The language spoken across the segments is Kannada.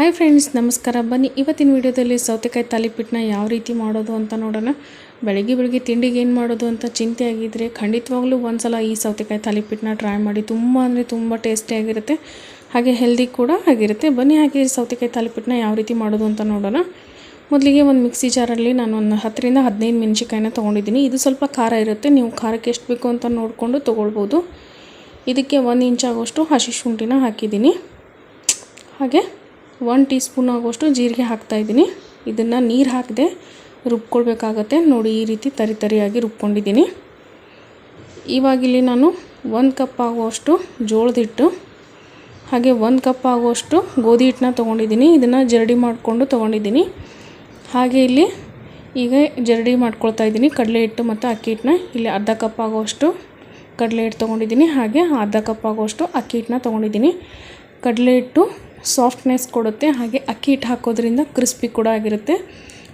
ಹಾಯ್ ಫ್ರೆಂಡ್ಸ್ ನಮಸ್ಕಾರ. ಬನ್ನಿ, ಇವತ್ತಿನ ವಿಡಿಯೋದಲ್ಲಿ ಸೌತೆಕಾಯಿ ತಾಲಿಪೀಠನ ಯಾವ ರೀತಿ ಮಾಡೋದು ಅಂತ ನೋಡೋಣ. ಬೆಳಗ್ಗೆ ಬೆಳಗ್ಗೆ ತಿಂಡಿಗೆ ಏನು ಮಾಡೋದು ಅಂತ ಚಿಂತೆ ಆಗಿದ್ದರೆ ಖಂಡಿತವಾಗ್ಲೂ ಒಂದ್ಸಲ ಈ ಸೌತೆಕಾಯಿ ತಾಲಿಪಿಟ್ಟನ್ನ ಟ್ರೈ ಮಾಡಿ. ತುಂಬ ಅಂದರೆ ತುಂಬ ಟೇಸ್ಟಿಯಾಗಿರುತ್ತೆ ಹಾಗೆ ಹೆಲ್ದಿ ಕೂಡ ಆಗಿರುತ್ತೆ. ಬನ್ನಿ, ಹಾಗೆ ಸೌತೆಕಾಯಿ ತಾಲಿಪಿಟ್ಟನ್ನ ಯಾವ ರೀತಿ ಮಾಡೋದು ಅಂತ ನೋಡೋಣ. ಮೊದಲಿಗೆ ಒಂದು ಮಿಕ್ಸಿ ಜಾರಲ್ಲಿ ನಾನು ಒಂದು ಹತ್ತರಿಂದ ಹದಿನೈದು ಮೆಣಸಿಕಾಯಿನ ತೊಗೊಂಡಿದ್ದೀನಿ. ಇದು ಸ್ವಲ್ಪ ಖಾರ ಇರುತ್ತೆ. ನೀವು ಖಾರಕ್ಕೆ ಎಷ್ಟು ಬೇಕು ಅಂತ ನೋಡಿಕೊಂಡು ತೊಗೊಳ್ಬೋದು. ಇದಕ್ಕೆ ಒಂದು ಇಂಚಾಗುವಷ್ಟು ಹಸಿ ಶುಂಠಿನ ಹಾಕಿದ್ದೀನಿ. ಹಾಗೆ ಒನ್ ಟೀ ಸ್ಪೂನ್ ಆಗುವಷ್ಟು ಜೀರಿಗೆ ಹಾಕ್ತಾಯಿದ್ದೀನಿ ಇದನ್ನು ನೀರು ಹಾಕದೆ ರುಬ್ಕೊಳ್ಬೇಕಾಗತ್ತೆ. ನೋಡಿ, ಈ ರೀತಿ ತರಿ ತರಿಯಾಗಿ ರುಬ್ಕೊಂಡಿದ್ದೀನಿ. ಇವಾಗಿಲ್ಲಿ ನಾನು ಒಂದು ಕಪ್ ಆಗುವಷ್ಟು ಜೋಳದ ಹಿಟ್ಟು ಹಾಗೆ ಒಂದು ಕಪ್ ಆಗುವಷ್ಟು ಗೋಧಿ ಹಿಟ್ಟನ್ನ ತೊಗೊಂಡಿದ್ದೀನಿ. ಇದನ್ನು ಜರಡಿ ಮಾಡಿಕೊಂಡು ತೊಗೊಂಡಿದ್ದೀನಿ. ಹಾಗೆ ಇಲ್ಲಿ ಈಗ ಜರಡಿ ಮಾಡ್ಕೊಳ್ತಾ ಇದ್ದೀನಿ. ಕಡಲೆ ಹಿಟ್ಟು ಮತ್ತು ಅಕ್ಕಿ ಹಿಟ್ಟನ್ನ. ಇಲ್ಲಿ ಅರ್ಧ ಕಪ್ ಆಗುವಷ್ಟು ಕಡಲೆ ಹಿಟ್ಟು ತೊಗೊಂಡಿದ್ದೀನಿ. ಹಾಗೆ ಅರ್ಧ ಕಪ್ ಆಗುವಷ್ಟು ಅಕ್ಕಿ ಹಿಟ್ಟನ್ನ ತೊಗೊಂಡಿದ್ದೀನಿ. ಕಡಲೆ ಹಿಟ್ಟು ಸಾಫ್ಟ್ನೆಸ್ ಕೊಡುತ್ತೆ. ಹಾಗೆ ಅಕ್ಕಿ ಹಿಟ್ಟು ಹಾಕೋದ್ರಿಂದ ಕ್ರಿಸ್ಪಿ ಕೂಡ ಆಗಿರುತ್ತೆ.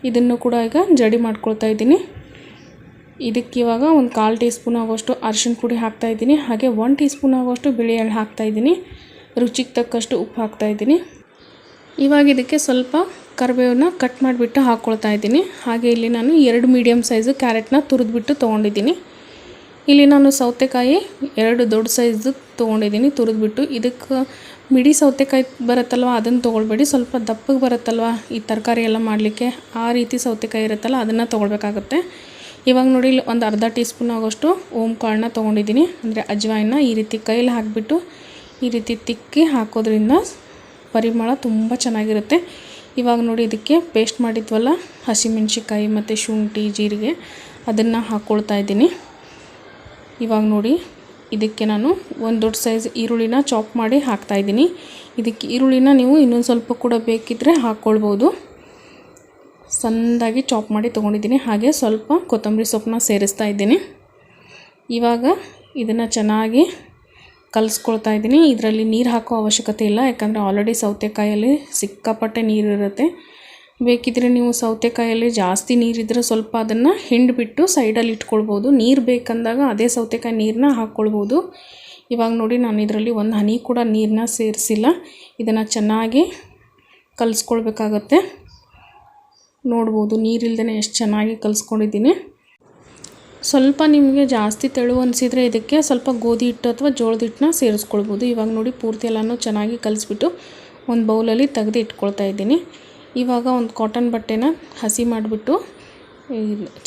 ಇದನ್ನು ಕೂಡ ಈಗ ಜಡಿ ಮಾಡ್ಕೊಳ್ತಾ ಇದ್ದೀನಿ. ಇದಕ್ಕೆ ಇವಾಗ ಒಂದು ಕಾಲು ಟೀ ಸ್ಪೂನ್ ಆಗೋಷ್ಟು ಅರಿಶಿನ ಪುಡಿ ಹಾಕ್ತಾಯಿದ್ದೀನಿ ಹಾಗೆ ಒನ್ ಟೀ ಸ್ಪೂನ್ ಆಗೋಷ್ಟು ಬಿಳಿ ಎಳ್ಳು ಹಾಕ್ತಾಯಿದ್ದೀನಿ ರುಚಿಗೆ ತಕ್ಕಷ್ಟು ಉಪ್ಪು ಹಾಕ್ತಾ ಇದ್ದೀನಿ. ಇವಾಗ ಇದಕ್ಕೆ ಸ್ವಲ್ಪ ಕರಿಬೇವನ್ನ ಕಟ್ ಮಾಡಿಬಿಟ್ಟು ಹಾಕ್ಕೊಳ್ತಾ ಇದ್ದೀನಿ. ಹಾಗೆ ಇಲ್ಲಿ ನಾನು ಎರಡು ಮೀಡಿಯಮ್ ಸೈಜು ಕ್ಯಾರೆಟ್ನ ತುರಿದ್ಬಿಟ್ಟು ತೊಗೊಂಡಿದ್ದೀನಿ. ಇಲ್ಲಿ ನಾನು ಸೌತೆಕಾಯಿ ಎರಡು ದೊಡ್ಡ ಸೈಜು ತೊಗೊಂಡಿದ್ದೀನಿ, ತುರಿದ್ಬಿಟ್ಟು. ಇದಕ್ಕೆ ಮಿಡಿ ಸೌತೆಕಾಯಿ ಬರುತ್ತಲ್ವ, ಅದನ್ನು ತೊಗೊಳ್ಬೇಡಿ. ಸ್ವಲ್ಪ ದಪ್ಪಗೆ ಬರುತ್ತಲ್ವ ಈ ತರಕಾರಿ ಎಲ್ಲ ಮಾಡಲಿಕ್ಕೆ? ಆ ರೀತಿ ಸೌತೆಕಾಯಿ ಇರುತ್ತಲ್ಲ, ಅದನ್ನು ತೊಗೊಳ್ಬೇಕಾಗತ್ತೆ. ಇವಾಗ ನೋಡಿ, ಇಲ್ಲಿ ಒಂದು ಅರ್ಧ ಟೀ ಸ್ಪೂನ್ ಆಗೋಷ್ಟು ಓಮ್ ಕಾಳನ್ನ ತೊಗೊಂಡಿದ್ದೀನಿ. ಅಂದರೆ ಅಜ್ವಾಯಿನ ಈ ರೀತಿ ಕೈಲಿ ಹಾಕಿಬಿಟ್ಟು ಈ ರೀತಿ ತಿಕ್ಕಿ ಹಾಕೋದ್ರಿಂದ ಪರಿಮಳ ತುಂಬ ಚೆನ್ನಾಗಿರುತ್ತೆ. ಇವಾಗ ನೋಡಿ, ಇದಕ್ಕೆ ಪೇಸ್ಟ್ ಮಾಡಿದ್ವಲ್ಲ ಹಸಿಮೆಣ್ಸಿಕಾಯಿ ಮತ್ತು ಶುಂಠಿ, ಜೀರಿಗೆ, ಅದನ್ನು ಹಾಕ್ಕೊಳ್ತಾ ಇದ್ದೀನಿ. ಇವಾಗ ನೋಡಿ, ಇದಕ್ಕೆ ನಾನು ಒಂದು ದೊಡ್ಡ ಸೈಜ್ ಈರುಳ್ಳಿನ ಚಾಪ್ ಮಾಡಿ ಹಾಕ್ತಾಯಿದ್ದೀನಿ ಇದಕ್ಕೆ ಈರುಳ್ಳಿನ ನೀವು ಇನ್ನೊಂದು ಸ್ವಲ್ಪ ಕೂಡ ಬೇಕಿದ್ದರೆ ಹಾಕ್ಕೊಳ್ಬೋದು ಸಂದಾಗಿ ಚಾಪ್ ಮಾಡಿ ತೊಗೊಂಡಿದ್ದೀನಿ. ಹಾಗೆ ಸ್ವಲ್ಪ ಕೊತ್ತಂಬರಿ ಸೊಪ್ಪನ್ನ ಸೇರಿಸ್ತಾ ಇದ್ದೀನಿ. ಇವಾಗ ಇದನ್ನು ಚೆನ್ನಾಗಿ ಕಲಿಸ್ಕೊಳ್ತಾ ಇದ್ದೀನಿ. ಇದರಲ್ಲಿ ನೀರು ಹಾಕೋ ಅವಶ್ಯಕತೆ ಇಲ್ಲ, ಯಾಕಂದರೆ ಆಲ್ರೆಡಿ ಸೌತೆಕಾಯಲ್ಲಿ ಸಿಕ್ಕಾಪಟ್ಟೆ ನೀರಿರುತ್ತೆ ಬೇಕಿದ್ದರೆ ನೀವು ಸೌತೆಕಾಯಲ್ಲಿ ಜಾಸ್ತಿ ನೀರಿದ್ದರೆ ಸ್ವಲ್ಪ ಅದನ್ನು ಹಿಂಡಿಬಿಟ್ಟು ಸೈಡಲ್ಲಿ ಇಟ್ಕೊಳ್ಬೋದು. ನೀರು ಬೇಕಂದಾಗ ಅದೇ ಸೌತೆಕಾಯಿ ನೀರನ್ನ ಹಾಕ್ಕೊಳ್ಬೋದು ಇವಾಗ ನೋಡಿ ನಾನು ಇದರಲ್ಲಿ ಒಂದು ಹನಿ ಕೂಡ ನೀರನ್ನ ಸೇರಿಸಿಲ್ಲ. ಇದನ್ನು ಚೆನ್ನಾಗಿ ಕಲಿಸ್ಕೊಳ್ಬೇಕಾಗತ್ತೆ. ನೋಡ್ಬೋದು ನೀರಿಲ್ದೇ ಎಷ್ಟು ಚೆನ್ನಾಗಿ ಕಲಿಸ್ಕೊಂಡಿದ್ದೀನಿ. ಸ್ವಲ್ಪ ನಿಮಗೆ ಜಾಸ್ತಿ ತೆಳು ಅನಿಸಿದರೆ ಇದಕ್ಕೆ ಸ್ವಲ್ಪ ಗೋಧಿ ಹಿಟ್ಟು ಅಥವಾ ಜೋಳದ ಹಿಟ್ಟನ್ನ ಸೇರಿಸ್ಕೊಳ್ಬೋದು. ಇವಾಗ ನೋಡಿ ಪೂರ್ತಿ ಎಲ್ಲನೂ ಚೆನ್ನಾಗಿ ಕಲಿಸ್ಬಿಟ್ಟು ಒಂದು ಬೌಲಲ್ಲಿ ತೆಗೆದು ಇಟ್ಕೊಳ್ತಾ ಇದ್ದೀನಿ. ಇವಾಗ ಒಂದು ಕಾಟನ್ ಬಟ್ಟೆನ ಹಸಿ ಮಾಡಿಬಿಟ್ಟು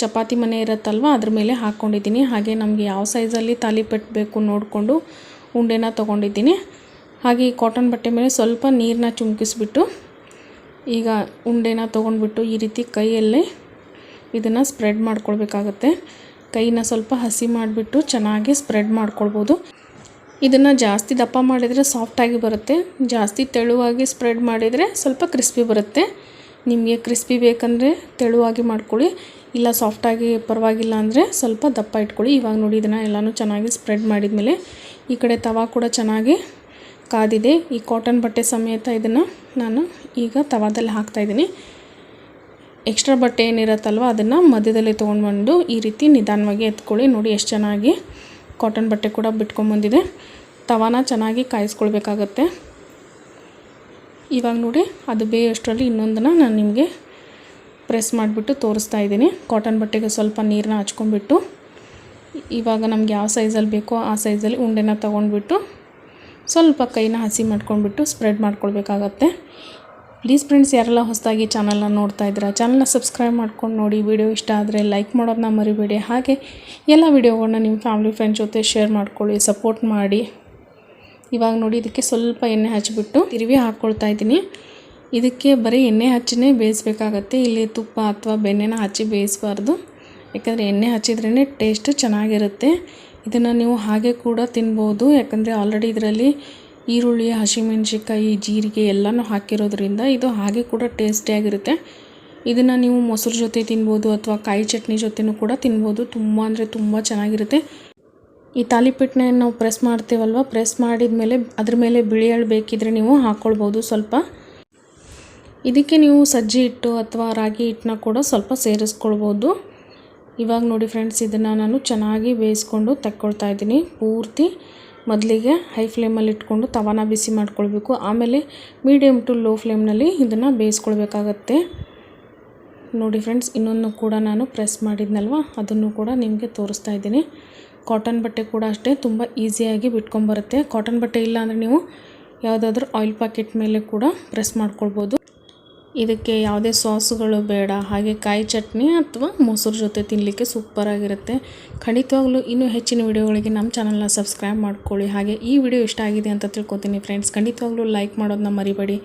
ಚಪಾತಿ ಮನೆ ಇರುತ್ತಲ್ವ, ಅದ್ರ ಮೇಲೆ ಹಾಕ್ಕೊಂಡಿದ್ದೀನಿ ಹಾಗೆ ನಮಗೆ ಯಾವ ಸೈಜಲ್ಲಿ ತಾಲಿ ಬೇಕು ನೋಡಿಕೊಂಡು ಉಂಡೆನ ತೊಗೊಂಡಿದ್ದೀನಿ. ಹಾಗೆ ಈ ಕಾಟನ್ ಬಟ್ಟೆ ಮೇಲೆ ಸ್ವಲ್ಪ ನೀರನ್ನ ಚುಮ್ಕಿಸ್ಬಿಟ್ಟು, ಈಗ ಉಂಡೆನ ತೊಗೊಂಡ್ಬಿಟ್ಟು ಈ ರೀತಿ ಕೈಯಲ್ಲಿ ಇದನ್ನು ಸ್ಪ್ರೆಡ್ ಮಾಡ್ಕೊಳ್ಬೇಕಾಗತ್ತೆ. ಕೈನ ಸ್ವಲ್ಪ ಹಸಿ ಮಾಡಿಬಿಟ್ಟು ಚೆನ್ನಾಗಿ ಸ್ಪ್ರೆಡ್ ಮಾಡ್ಕೊಳ್ಬೋದು. ಇದನ್ನು ಜಾಸ್ತಿ ದಪ್ಪ ಮಾಡಿದರೆ ಸಾಫ್ಟಾಗಿ ಬರುತ್ತೆ. ಜಾಸ್ತಿ ತೆಳುವಾಗಿ ಸ್ಪ್ರೆಡ್ ಮಾಡಿದರೆ ಸ್ವಲ್ಪ ಕ್ರಿಸ್ಪಿ ಬರುತ್ತೆ. ನಿಮಗೆ ಕ್ರಿಸ್ಪಿ ಬೇಕಂದರೆ ತೆಳುವಾಗಿ ಮಾಡ್ಕೊಳ್ಳಿ. ಇಲ್ಲ ಸಾಫ್ಟಾಗಿ ಪರವಾಗಿಲ್ಲ ಅಂದರೆ ಸ್ವಲ್ಪ ದಪ್ಪ ಇಟ್ಕೊಳ್ಳಿ. ಇವಾಗ ನೋಡಿ ಇದನ್ನು ಎಲ್ಲನೂ ಚೆನ್ನಾಗಿ ಸ್ಪ್ರೆಡ್ ಮಾಡಿದ್ಮೇಲೆ ಈ ಕಡೆ ತವಾ ಕೂಡ ಚೆನ್ನಾಗಿ ಕಾದಿದೆ. ಈ ಕಾಟನ್ ಬಟ್ಟೆ ಸಮೇತ ಇದನ್ನು ನಾನು ಈಗ ತವಾದಲ್ಲಿ ಹಾಕ್ತಾಯಿದ್ದೀನಿ ಎಕ್ಸ್ಟ್ರಾ ಬಟ್ಟೆ ಏನಿರುತ್ತಲ್ವ ಅದನ್ನು ಮಧ್ಯದಲ್ಲಿ ತೊಗೊಂಡು ಈ ರೀತಿ ನಿಧಾನವಾಗಿ ಎತ್ಕೊಳ್ಳಿ. ನೋಡಿ ಎಷ್ಟು ಚೆನ್ನಾಗಿ ಕಾಟನ್ ಬಟ್ಟೆ ಕೂಡ ಬಿಟ್ಕೊಂಬಂದಿದೆ ತವಾನ ಚೆನ್ನಾಗಿ ಕಾಯಿಸ್ಕೊಳ್ಬೇಕಾಗತ್ತೆ. ಇವಾಗ ನೋಡಿ, ಅದು ಬೇಯೋಷ್ಟರಲ್ಲಿ ಇನ್ನೊಂದನ್ನು ನಾನು ನಿಮಗೆ ಪ್ರೆಸ್ ಮಾಡಿಬಿಟ್ಟು ತೋರಿಸ್ತಾ ಇದ್ದೀನಿ. ಕಾಟನ್ ಬಟ್ಟೆಗೆ ಸ್ವಲ್ಪ ನೀರನ್ನ ಹಚ್ಕೊಂಡ್ಬಿಟ್ಟು, ಇವಾಗ ನಮ್ಗೆ ಯಾವ ಸೈಜಲ್ಲಿ ಬೇಕೋ ಆ ಸೈಜಲ್ಲಿ ಉಂಡೆನ ತೊಗೊಂಡ್ಬಿಟ್ಟು ಸ್ವಲ್ಪ ಕೈನ ಹಸಿ ಮಾಡ್ಕೊಂಡ್ಬಿಟ್ಟು ಸ್ಪ್ರೆಡ್ ಮಾಡ್ಕೊಳ್ಬೇಕಾಗತ್ತೆ. ಪ್ಲೀಸ್ ಫ್ರೆಂಡ್ಸ್ ಯಾರೆಲ್ಲ ಹೊಸದಾಗಿ ಚಾನಲ್ನ ನೋಡ್ತಾ ಇದ್ದೀರಾ ಚಾನಲ್ನ ಸಬ್ಸ್ಕ್ರೈಬ್ ಮಾಡ್ಕೊಂಡು ನೋಡಿ. ವಿಡಿಯೋ ಇಷ್ಟ ಆದರೆ ಲೈಕ್ ಮಾಡೋದನ್ನ ಮರಿಬೇಡಿ. ಹಾಗೆ ಎಲ್ಲ ವೀಡಿಯೋಗಳನ್ನ ನಿಮ್ಮ ಫ್ಯಾಮಿಲಿ ಫ್ರೆಂಡ್ಸ್ ಜೊತೆ ಶೇರ್ ಮಾಡ್ಕೊಳ್ಳಿ ಸಪೋರ್ಟ್ ಮಾಡಿ. ಇವಾಗ ನೋಡಿ, ಇದಕ್ಕೆ ಸ್ವಲ್ಪ ಎಣ್ಣೆ ಹಚ್ಚಿಬಿಟ್ಟು ತಿರುವಿ ಹಾಕ್ಕೊಳ್ತಾ ಇದ್ದೀನಿ. ಇದಕ್ಕೆ ಬರೀ ಎಣ್ಣೆ ಹಚ್ಚಿನೇ ಬೇಯಿಸ್ಬೇಕಾಗತ್ತೆ. ಇಲ್ಲಿ ತುಪ್ಪ ಅಥವಾ ಬೆಣ್ಣೆನ ಹಚ್ಚಿ ಬೇಯಿಸಬಾರ್ದು. ಯಾಕಂದರೆ ಎಣ್ಣೆ ಹಚ್ಚಿದ್ರೇ ಟೇಸ್ಟ್ ಚೆನ್ನಾಗಿರುತ್ತೆ. ಇದನ್ನು ನೀವು ಹಾಗೆ ಕೂಡ ತಿನ್ಬೋದು. ಯಾಕಂದರೆ ಆಲ್ರೆಡಿ ಇದರಲ್ಲಿ ಈರುಳ್ಳಿ ಹಸಿಮೆಣ್ಸಿಕಾಯಿ ಜೀರಿಗೆ ಎಲ್ಲನೂ ಹಾಕಿರೋದ್ರಿಂದ ಇದು ಹಾಗೆ ಕೂಡ ಟೇಸ್ಟಿಯಾಗಿರುತ್ತೆ ಇದನ್ನು ನೀವು ಮೊಸರು ಜೊತೆ ತಿನ್ಬೋದು ಅಥವಾ ಕಾಯಿ ಚಟ್ನಿ ಜೊತೆನೂ ಕೂಡ ತಿನ್ಬೋದು. ತುಂಬ ಅಂದರೆ ತುಂಬ ಚೆನ್ನಾಗಿರುತ್ತೆ. ಈ ತಾಲಿಪೀಠನ ನಾವು ಪ್ರೆಸ್ ಮಾಡ್ತೀವಲ್ವ? ಪ್ರೆಸ್ ಮಾಡಿದ ಮೇಲೆ ಅದ್ರ ಮೇಲೆ ಬಿಳಿ ಬೇಕಿದ್ರೆ ನೀವು ಹಾಕ್ಕೊಳ್ಬೋದು ಸ್ವಲ್ಪ. ಇದಕ್ಕೆ ನೀವು ಸಜ್ಜಿ ಹಿಟ್ಟು ಅಥವಾ ರಾಗಿ ಹಿಟ್ಟನ್ನ ಕೂಡ ಸ್ವಲ್ಪ ಸೇರಿಸ್ಕೊಳ್ಬೋದು. ಇವಾಗ ನೋಡಿ ಫ್ರೆಂಡ್ಸ್ ಇದನ್ನು ನಾನು ಚೆನ್ನಾಗಿ ಬೇಯಿಸ್ಕೊಂಡು ತಕ್ಕೊಳ್ತಾ ಇದ್ದೀನಿ ಪೂರ್ತಿ. ಮೊದಲಿಗೆ ಹೈ ಫ್ಲೇಮಲ್ಲಿ ಇಟ್ಕೊಂಡು ತವಾನ ಬಿಸಿ ಮಾಡ್ಕೊಳ್ಬೇಕು. ಆಮೇಲೆ ಮೀಡಿಯಮ್ ಟು ಲೋ ಫ್ಲೇಮ್ನಲ್ಲಿ ಇದನ್ನು ಬೇಯಿಸ್ಕೊಳ್ಬೇಕಾಗತ್ತೆ. ನೋಡಿ ಫ್ರೆಂಡ್ಸ್ ಇನ್ನೊಂದು ಕೂಡ ನಾನು ಪ್ರೆಸ್ ಮಾಡಿದ್ನಲ್ವ? ಅದನ್ನು ಕೂಡ ನಿಮಗೆ ತೋರಿಸ್ತಾ ಇದ್ದೀನಿ. ಕಾಟನ್ ಬಟ್ಟೆ ಕೂಡ ಅಷ್ಟೇ, ತುಂಬ ಈಸಿಯಾಗಿ ಬಿಟ್ಕೊಂಬರುತ್ತೆ. ಕಾಟನ್ ಬಟ್ಟೆ ಇಲ್ಲ ಅಂದರೆ ನೀವು ಯಾವುದಾದ್ರೂ ಆಯಿಲ್ ಪ್ಯಾಕೆಟ್ ಮೇಲೆ ಕೂಡ ಪ್ರೆಸ್ ಮಾಡ್ಕೊಳ್ಬೋದು. ಇದಕ್ಕೆ ಯಾವುದೇ ಸಾಸುಗಳು ಬೇಡ, ಹಾಗೆ ಕಾಯಿ ಚಟ್ನಿ ಅಥವಾ ಮೊಸರು ಜೊತೆ ತಿನ್ನಲಿಕ್ಕೆ ಸೂಪರಾಗಿರುತ್ತೆ ಖಂಡಿತವಾಗ್ಲೂ ಇನ್ನೂ ಹೆಚ್ಚಿನ ವಿಡಿಯೋಗಳಿಗೆ ನಮ್ಮ ಚಾನಲ್ನ ಸಬ್ಸ್ಕ್ರೈಬ್ ಮಾಡ್ಕೊಳ್ಳಿ. ಹಾಗೆ ಈ ವಿಡಿಯೋ ಇಷ್ಟ ಆಗಿದೆ ಅಂತ ತಿಳ್ಕೊತೀನಿ ಫ್ರೆಂಡ್ಸ್ ಖಂಡಿತವಾಗ್ಲೂ ಲೈಕ್ ಮಾಡೋದನ್ನ ಮರಿಬೇಡಿ.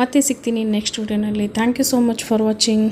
ಮತ್ತೆ ಸಿಗ್ತೀನಿ ನೆಕ್ಸ್ಟ್ ವಿಡಿಯೋನಲ್ಲಿ thank you so much for watching